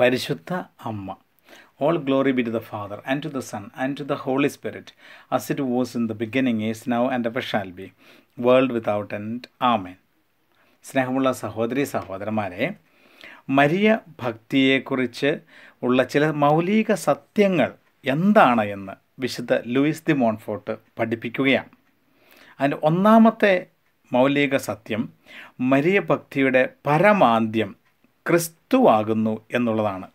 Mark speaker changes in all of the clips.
Speaker 1: പരിശുദ്ധ അമ്മ. All glory be to the father and to the son and to the holy spirit as it was in the beginning is now and ever shall be world without end amen സ്നേഹമുള്ള സഹോദരി സഹോദരന്മാരെ Maria ഭക്തിയെക്കുറിച്ച് ഉള്ള ചില മൗലിക സത്യങ്ങൾ എന്താണ് എന്ന് വിശുദ്ധ ലൂയിസ് ദി മോൺഫോർട്ട് പഠിപ്പിക്കുകയാണ്. അതിന്റെ ഒന്നാമത്തെ മൗലിക സത്യം മരിയ ഭക്തിയുടെ പരമാന്ത്യം ക്രിസ്തുവാകുന്നു എന്നുള്ളതാണ്.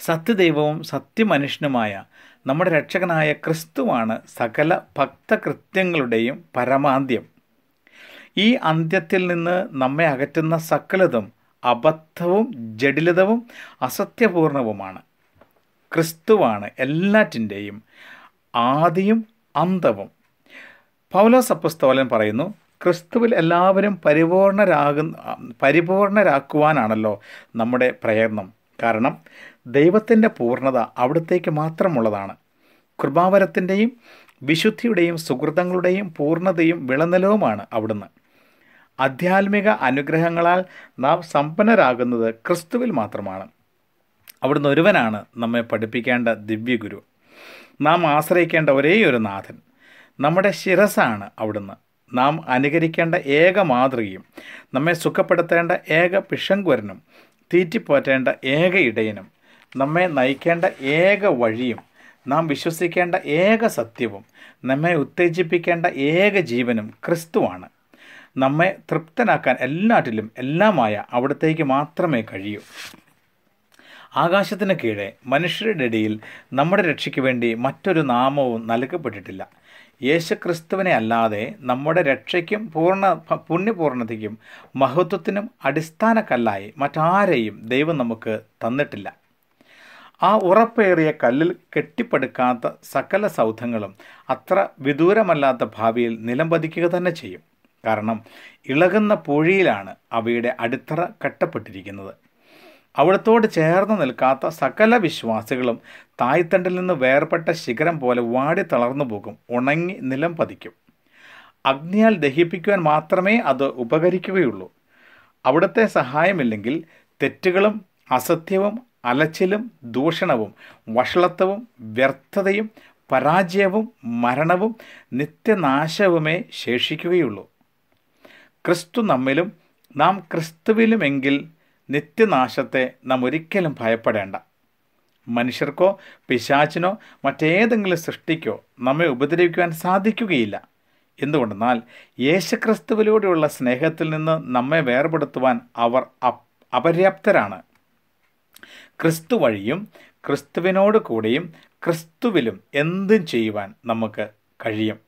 Speaker 1: സത്യദൈവവും സത്യമനുഷ്യനുമായ നമ്മുടെ രക്ഷകനായ ക്രിസ്തുവാണ് സകല ഭക്തകൃത്യങ്ങളുടെയും പരമാന്ത്യം. ഈ അന്ത്യത്തിൽ നിന്ന് നമ്മെ അകറ്റുന്ന സകലതും അബദ്ധവും ജഡിലതവും അസത്യപൂർണവുമാണ്. ക്രിസ്തുവാണ് എല്ലാറ്റിന്റെയും ആദിയും അന്തവും. പൗലോസ് അപ്പസ്തോലൻ പറയുന്നു ക്രിസ്തുവിൽ എല്ലാവരും പരിപൂർണരാകുന്ന പരിപൂർണരാക്കുവാനാണല്ലോ നമ്മുടെ പ്രയത്നം. കാരണം ദൈവത്തിന്റെ പൂർണത അവിടത്തേക്ക് മാത്രമുള്ളതാണ്. കൃപാവരത്തിന്റെയും വിശുദ്ധിയുടെയും സുഹൃതങ്ങളുടെയും പൂർണതയും വിളനിലവുമാണ് അവിടുന്ന്. ആധ്യാത്മിക അനുഗ്രഹങ്ങളാൽ നാം സമ്പന്നരാകുന്നത് ക്രിസ്തുവിൽ മാത്രമാണ്. അവിടുന്ന് ഒരുവനാണ് നമ്മെ പഠിപ്പിക്കേണ്ട ദിവ്യഗുരു. നാം ആശ്രയിക്കേണ്ട ഒരേ ഒരു നാഥൻ. നമ്മുടെ ശിരസാണ് അവിടുന്ന്. നാം അനുകരിക്കേണ്ട ഏക മാതൃകയും നമ്മെ സുഖപ്പെടുത്തേണ്ട ഏക പിഷങ്കുവരനും തീറ്റിപ്പോറ്റേണ്ട ഏക ഇടയനും നമ്മെ നയിക്കേണ്ട ഏക വഴിയും നാം വിശ്വസിക്കേണ്ട ഏക സത്യവും നമ്മെ ഉത്തേജിപ്പിക്കേണ്ട ഏക ജീവനും ക്രിസ്തുവാണ്. നമ്മെ തൃപ്തനാക്കാൻ എല്ലാറ്റിലും എല്ലാമായ അവിടത്തേക്ക് മാത്രമേ കഴിയൂ. ആകാശത്തിന് കീഴെ മനുഷ്യരുടെ ഇടയിൽ നമ്മുടെ രക്ഷയ്ക്ക് വേണ്ടി മറ്റൊരു നാമവും നൽകപ്പെട്ടിട്ടില്ല. യേശുക്രിസ്തുവിനെ അല്ലാതെ നമ്മുടെ രക്ഷയ്ക്കും പൂർണ പുണ്യപൂർണതയ്ക്കും മഹത്വത്തിനും അടിസ്ഥാനക്കല്ലായി മറ്റാരെയും ദൈവം നമുക്ക് തന്നിട്ടില്ല. ആ ഉറപ്പേറിയ കല്ലിൽ കെട്ടിപ്പടുക്കാത്ത സകല സൗധങ്ങളും അത്ര വിദൂരമല്ലാത്ത ഭാവിയിൽ നിലംപതിക്കുക തന്നെ ചെയ്യും. കാരണം ഇളകുന്ന പൂഴിയിലാണ് അവയുടെ അടിത്തറ കെട്ടപ്പെട്ടിരിക്കുന്നത്. അവിടത്തോട് ചേർന്ന് നിൽക്കാത്ത സകല വിശ്വാസികളും തായ്തണ്ടിൽ നിന്ന് വേർപെട്ട ശിഖരം പോലെ വാടി തളർന്നു പോകും. ഉണങ്ങി നിലം പതിക്കും. അഗ്നിയാൽ ദഹിപ്പിക്കുവാൻ മാത്രമേ അത് ഉപകരിക്കുകയുള്ളൂ. അവിടുത്തെ സഹായമില്ലെങ്കിൽ തെറ്റുകളും അസത്യവും അലച്ചിലും ദൂഷണവും വഷളത്വവും വ്യർത്ഥതയും പരാജയവും മരണവും നിത്യനാശവുമേ ശേഷിക്കുകയുള്ളൂ. ക്രിസ്തു നമ്മിലും നാം ക്രിസ്തുവിലുമെങ്കിൽ നിത്യനാശത്തെ നാം ഒരിക്കലും ഭയപ്പെടേണ്ട. മനുഷ്യർക്കോ പിശാചിനോ മറ്റേതെങ്കിലും സൃഷ്ടിക്കോ നമ്മെ ഉപദ്രവിക്കുവാൻ സാധിക്കുകയില്ല. എന്തുകൊണ്ടെന്നാൽ യേശുക്രിസ്തുവിലൂടെയുള്ള സ്നേഹത്തിൽ നിന്ന് നമ്മെ വേർപെടുത്തുവാൻ അവർ അപര്യാപ്തരാണ്. ക്രിസ്തു വഴിയും ക്രിസ്തുവിനോട് കൂടെയും ക്രിസ്തുവിലും എന്തും ചെയ്യുവാൻ നമുക്ക് കഴിയും.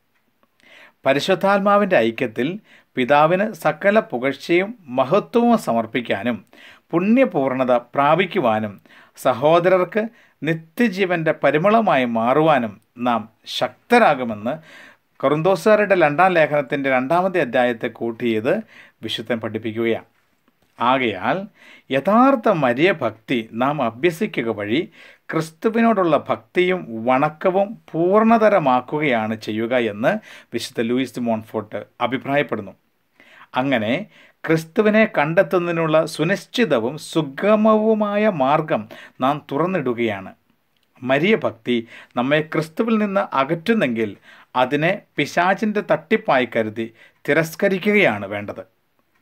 Speaker 1: പരിശുദ്ധാത്മാവിന്റെ ഐക്യത്തിൽ പിതാവിന് സകല പുകഴ്ചയും മഹത്വവും സമർപ്പിക്കാനും പുണ്യപൂർണത പ്രാപിക്കുവാനും സഹോദരർക്ക് നിത്യജീവന്റെ പരിമളമായി മാറുവാനും നാം ശക്തരാകുമെന്ന് കൊറുന്തോസാരുടെ രണ്ടാം ലേഖനത്തിന്റെ രണ്ടാമത്തെ അധ്യായത്തെ കൂട്ടിയത് വിശുദ്ധൻ പഠിപ്പിക്കുകയാണ്. ആകയാൽ യഥാർത്ഥ മരിയ ഭക്തി നാം അഭ്യസിക്കുക വഴി ക്രിസ്തുവിനോടുള്ള ഭക്തിയും വണക്കവും പൂർണതരമാക്കുകയാണ് ചെയ്യുക എന്ന് വിശുദ്ധ ലൂയിസ് മോൺഫോർട്ട് അഭിപ്രായപ്പെടുന്നു. അങ്ങനെ ക്രിസ്തുവിനെ കണ്ടെത്തുന്നതിനുള്ള സുനിശ്ചിതവും സുഗമവുമായ മാർഗം നാം തുറന്നിടുകയാണ്. മരിയ ഭക്തി നമ്മെ ക്രിസ്തുവിൽ നിന്ന് അകറ്റുന്നെങ്കിൽ അതിനെ പിശാചിന്റെ തട്ടിപ്പായി കരുതി തിരസ്കരിക്കുകയാണ് വേണ്ടത്.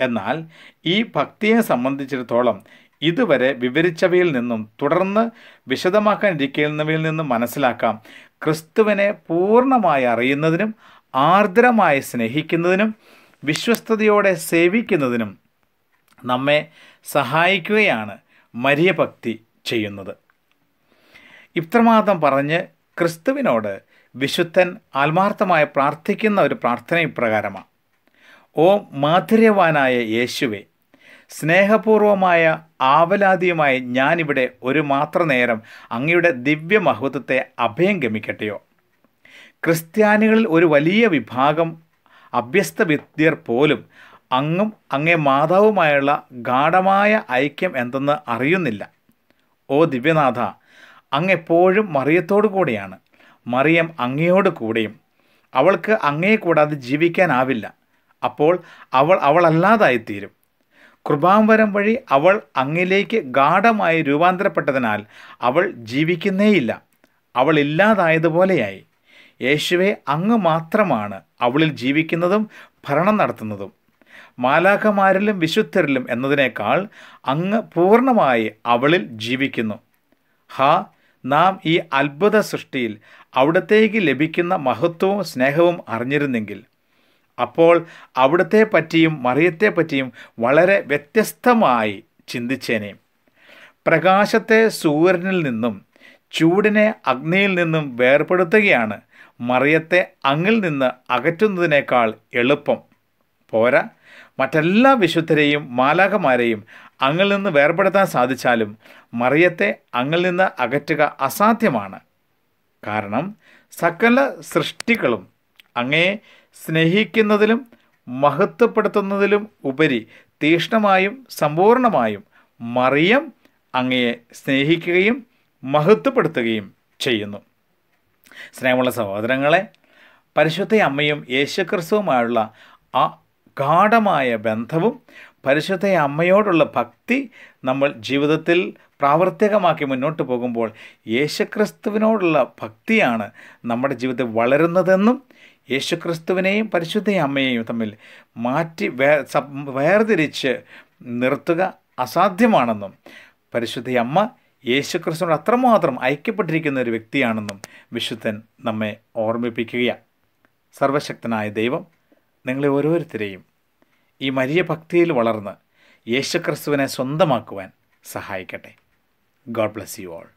Speaker 1: എന്നാൽ ഈ ഭക്തിയെ സംബന്ധിച്ചിടത്തോളം ഇതുവരെ വിവരിച്ചവയിൽ നിന്നും തുടർന്ന് വിശദമാക്കാനിരിക്കുന്നവയിൽ നിന്നും മനസ്സിലാക്കാം ക്രിസ്തുവിനെ പൂർണമായി അറിയുന്നതിനും ആർദ്രമായി സ്നേഹിക്കുന്നതിനും വിശ്വസ്തയോടെ സേവിക്കുന്നതിനും നമ്മെ സഹായിക്കുകയാണ് മരിയഭക്തി ചെയ്യുന്നത്. ഇത്രമാത്രം പറഞ്ഞ് ക്രിസ്തുവിനോട് വിശുദ്ധൻ ആത്മാർത്ഥമായി പ്രാർത്ഥിക്കുന്ന ഒരു പ്രാർത്ഥന ഇപ്രകാരമാണ് ഓ മാധുര്യവാനായ യേശുവെ സ്നേഹപൂർവമായ ആവലാതിയുമായി ഞാനിവിടെ ഒരു മാത്ര നേരം അങ്ങയുടെ ദിവ്യമഹത്വത്തെ അഭയം ഗമിക്കട്ടെയോ? ക്രിസ്ത്യാനികളിൽ ഒരു വലിയ വിഭാഗം അഭ്യസ്ത വിദ്യർ പോലും അങ്ങും അങ്ങേ മാതാവുമായുള്ള ഗാഠമായ ഐക്യം എന്തെന്ന് അറിയുന്നില്ല. ഓ ദിവ്യനാഥ അങ്ങ് എപ്പോഴും മറിയത്തോടു കൂടെയാണ്. മറിയം അങ്ങയോട് കൂടെയും. അവൾക്ക് അങ്ങയെ കൂടാതെ ജീവിക്കാനാവില്ല. അപ്പോൾ അവൾ അവളല്ലാതായിത്തീരും. കൃപാംബരം വഴി അവൾ അങ്ങിലേക്ക് ഗാഠമായി രൂപാന്തരപ്പെട്ടതിനാൽ അവൾ ജീവിക്കുന്നേയില്ല. അവൾ ഇല്ലാതായതുപോലെയായി. യേശുവെ അങ്ങ് മാത്രമാണ് അവളിൽ ജീവിക്കുന്നതും ഭരണം നടത്തുന്നതും. മാലാഖമാരിലും വിശുദ്ധരിലും എന്നതിനേക്കാൾ അങ്ങ് പൂർണമായി അവളിൽ ജീവിക്കുന്നു. ഹാ നാം ഈ അത്ഭുത സൃഷ്ടിയിൽ അവിടത്തേക്ക് ലഭിക്കുന്ന മഹത്വവും സ്നേഹവും അറിഞ്ഞിരുന്നെങ്കിൽ. അപ്പോൾ അവിടത്തെ പറ്റിയും മറിയത്തെ പറ്റിയും വളരെ വ്യത്യസ്തമായി ചിന്തിച്ചേനെ. പ്രകാശത്തെ സൂര്യനിൽ നിന്നും ചൂടിനെ അഗ്നിയിൽ നിന്നും വേർപെടുത്തുകയാണ്. മറിയത്തെ അങ്ങിൽ നിന്ന് അകറ്റുന്നതിനേക്കാൾ എളുപ്പം. പോരാ. മറ്റെല്ലാ വിശുദ്ധരെയും മാലാകമാരെയും അങ്ങിൽ നിന്ന് വേർപെടുത്താൻ സാധിച്ചാലും മറിയത്തെ അങ്ങിൽ നിന്ന് അകറ്റുക അസാധ്യമാണ്. കാരണം സകല സൃഷ്ടികളും അങ്ങയെ സ്നേഹിക്കുന്നതിലും മഹത്വപ്പെടുത്തുന്നതിലും ഉപരി തീഷ്ണമായും സമ്പൂർണമായും മറിയം അങ്ങയെ സ്നേഹിക്കുകയും മഹത്വപ്പെടുത്തുകയും ചെയ്യുന്നു. സ്നേഹമുള്ള സഹോദരങ്ങളെ പരിശുദ്ധ അമ്മയും യേശുക്രിസ്തുവുമായുള്ള ആ ഗാഠമായ ബന്ധവും പരിശുദ്ധ അമ്മയോടുള്ള ഭക്തി നമ്മൾ ജീവിതത്തിൽ പ്രാവർത്തികമാക്കി മുന്നോട്ട് പോകുമ്പോൾ യേശുക്രിസ്തുവിനോടുള്ള ഭക്തിയാണ് നമ്മുടെ ജീവിതത്തിൽ വളരുന്നതെന്നും യേശുക്രിസ്തുവിനെയും പരിശുദ്ധ അമ്മയെയും തമ്മിൽ മാറ്റി വേർതിരിച്ച് നിർത്തുക അസാധ്യമാണെന്നും പരിശുദ്ധ അമ്മ യേശുക്രിസ്തുവിനോട് അത്രമാത്രം ഐക്യപ്പെട്ടിരിക്കുന്ന ഒരു വ്യക്തിയാണെന്നും വിശുദ്ധൻ നമ്മെ ഓർമ്മിപ്പിക്കുകയാണ്. സർവശക്തനായ ദൈവം നിങ്ങളെ ഓരോരുത്തരെയും ഈ മരിയ ഭക്തിയിൽ വളർന്ന് യേശുക്രിസ്തുവിനെ സ്വന്തമാക്കുവാൻ സഹായിക്കട്ടെ. God bless you all